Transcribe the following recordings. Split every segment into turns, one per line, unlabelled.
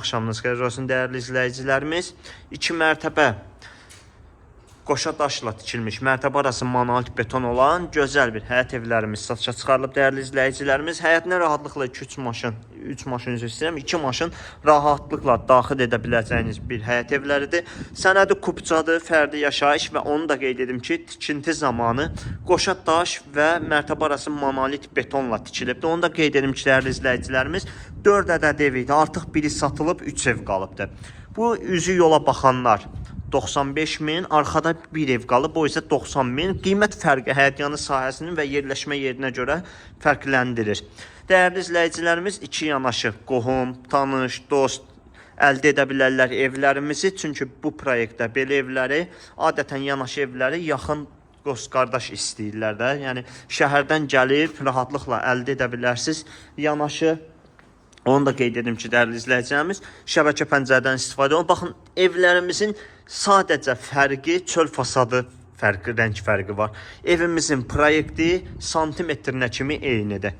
Axşamınız xeyir olsun dəyərli izləyicilərimiz. 2 mərtəbə qoşa daşla tikilmiş mərtəbə arası monolit beton olan gözəl bir həyət evlərimiz satışa çıxarılıb dəyərli izləyicilərimiz. Həyətinə rahatlıqla 2-3 maşın, 3 maşın üzr istəyirəm, 2 maşın rahatlıqla daxil edə biləcəyiniz bir həyət evləridir. Sənədi kupçadır, fərdi yaşayış və onu da qeyd edim ki, tikinti zamanı qoşa daş və mərtəbə arası monolit betonla tikilibdir. Onu da qeyd edim ki, dəyərli izləyicilərimiz 4 ədəd ev idi. Artıq biri satılıb, 3 ev qalıbdır. Bu üzü yola baxanlar 95 min, arxada bir ev qalıb, o isə 90 min. Qiymət fərqi həyətyanı sahəsinin və yerləşmə yerinə görə fərqləndirir. Dəyərli izləyicilərimiz iki yanaşı, qohum, tanış, dost əldə edə bilərlər evlərimizi. Çünki bu proyektdə belə evləri, adətən yanaşı evləri yaxın dost qardaş istəyirlər də. Yəni şəhərdən gəlib rahatlıqla əldə edə bilərsiniz. Yanaşı Onu da qeyd edim ki, dəyərli izləyicilərimiz, şəbəkə pəncərədən istifadə olun. Baxın, evlərimizin sadəcə fərqi çöl fasadı fərqi, rəng fərqi var. Evimizin proyekti santimetrinə kimi eynidir.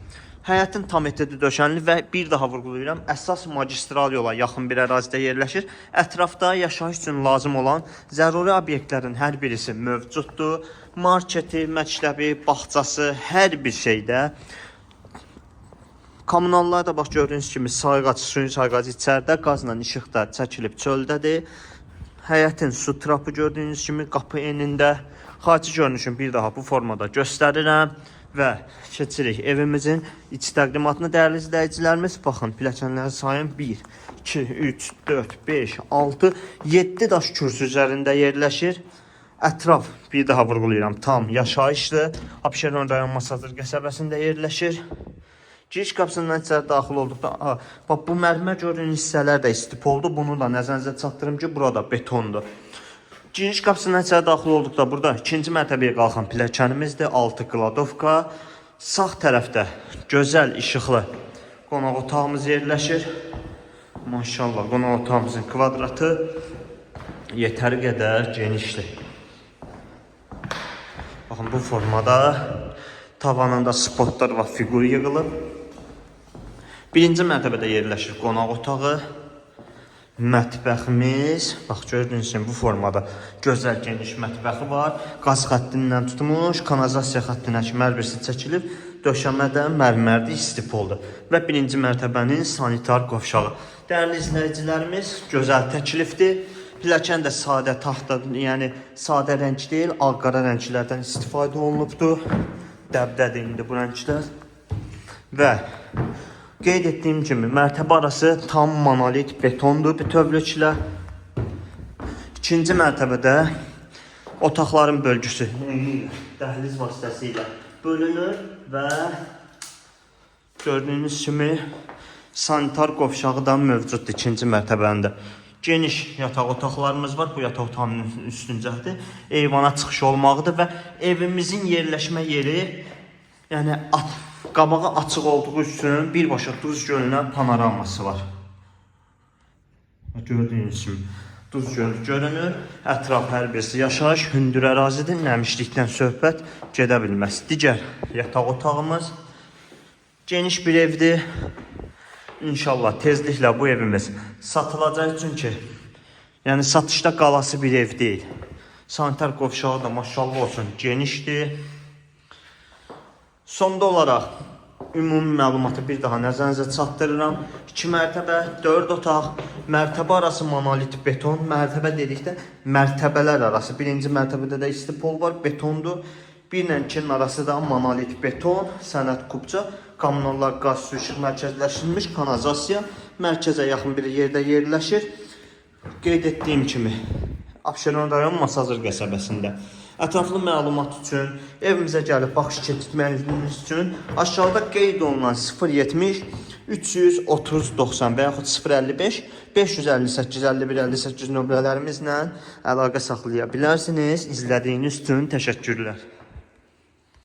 Həyətin tam etədi döşənli və bir daha vurğulayıram, əsas magistral yola yaxın bir ərazidə yerləşir. Ətrafda yaşayış üçün lazım olan zəruri obyektlərin hər birisi mövcuddur. Marketi, məktəbi, bağçası, hər bir şeydə Kommunallar da bax gördüyünüz kimi sayğac, suyun sayğacı içəridə, qazla işıq da çəkilib çöldədir. Həyətin su trapı gördüyünüz kimi qapı enində. Xarici görünüşünü bir daha bu formada göstərirəm və keçirik evimizin iç təqdimatına dəyərli izləyicilərimiz. Baxın, pilləkənləri sayın 1 2 3 4 5 6 7 daş kürsü üzərində yerləşir. Ətraf bir daha vurğulayıram, tam yaşayışdır. Abşeron rayon Masazır qəsəbəsində yerləşir. Giriş qapısından içəri daxil olduqda, aha, bax bu mərmər gördüyünüz hissələr də istip oldu. Bunu da nəzərinizə çatdırım ki, burada betondur. Giriş qapısından içəri daxil olduqda burada ikinci mərtəbəyə qalxan pilləkənimizdir. 6 qladovka. Sağ tərəfdə gözəl işıqlı qonaq otağımız yerləşir. Maşallah, qonaq otağımızın kvadratı yetəri qədər genişdir. Baxın bu formada tavanında spotlar və fiqur yığılıb. Birinci mərtəbədə yerləşir qonaq otağı. Mətbəximiz, bax gördüyünüz kimi bu formada gözəl geniş mətbəxi var. Qaz xəttindən tutmuş, kanalizasiya xəttinə kimi hər birisi çəkilib. Döşəmə də mərmərli istipoldur və birinci mərtəbənin sanitar qovşağı. Dəyərli izləyicilərimiz, gözəl təklifdir. Pilləkən də sadə taxta, yəni sadə rəng deyil, ağ-qara rənglərdən istifadə olunubdur. Dəbdədir indi bu rənglər. Və qeyd etdiyim kimi mərtəbə arası tam monolit betondur bütövlüklə. İkinci mərtəbədə otaqların bölgüsü dəhliz vasitəsilə bölünür və gördüyünüz kimi sanitar qovşağı da mövcuddur ikinci mərtəbəndə. Geniş yataq otaqlarımız var. Bu yataq otağının üstüncədir. Eyvana çıxış olmaqdır və evimizin yerləşmə yeri yəni at, qabağı açıq olduğu üçün birbaşa Duz gölünə panoraması var. Gördüyünüz kimi Duz gölü görünür. Ətraf hər birisi yaşayış, hündür ərazidir. Nəmişlikdən söhbət gedə bilməz. Digər yataq otağımız geniş bir evdir. İnşallah tezliklə bu evimiz satılacaq çünki yəni satışda qalası bir ev deyil. Sanitar qovşağı da maşallah olsun genişdir. Sonda olaraq ümumi məlumatı bir daha nəzərinizə çatdırıram. 2 mərtəbə, 4 otaq, mərtəbə arası monolit beton, mərtəbə dedikdə mərtəbələr arası. Birinci mərtəbədə də istipol var, betondur. Bir ilə ikinin arası da monolit beton, sənət kubca, kommunallar qaz su işıq mərkəzləşdirilmiş kanalizasiya mərkəzə yaxın bir yerdə yerləşir. Qeyd etdiyim kimi Abşeron rayon Masazır qəsəbəsində. Ətraflı məlumat üçün, evimizə gəlib baxış keçirməyiniz üçün aşağıda qeyd olunan 070 330 90 və yaxud 055 558 51 58 nömrələrimizlə əlaqə saxlaya bilərsiniz. İzlədiyiniz üçün təşəkkürlər.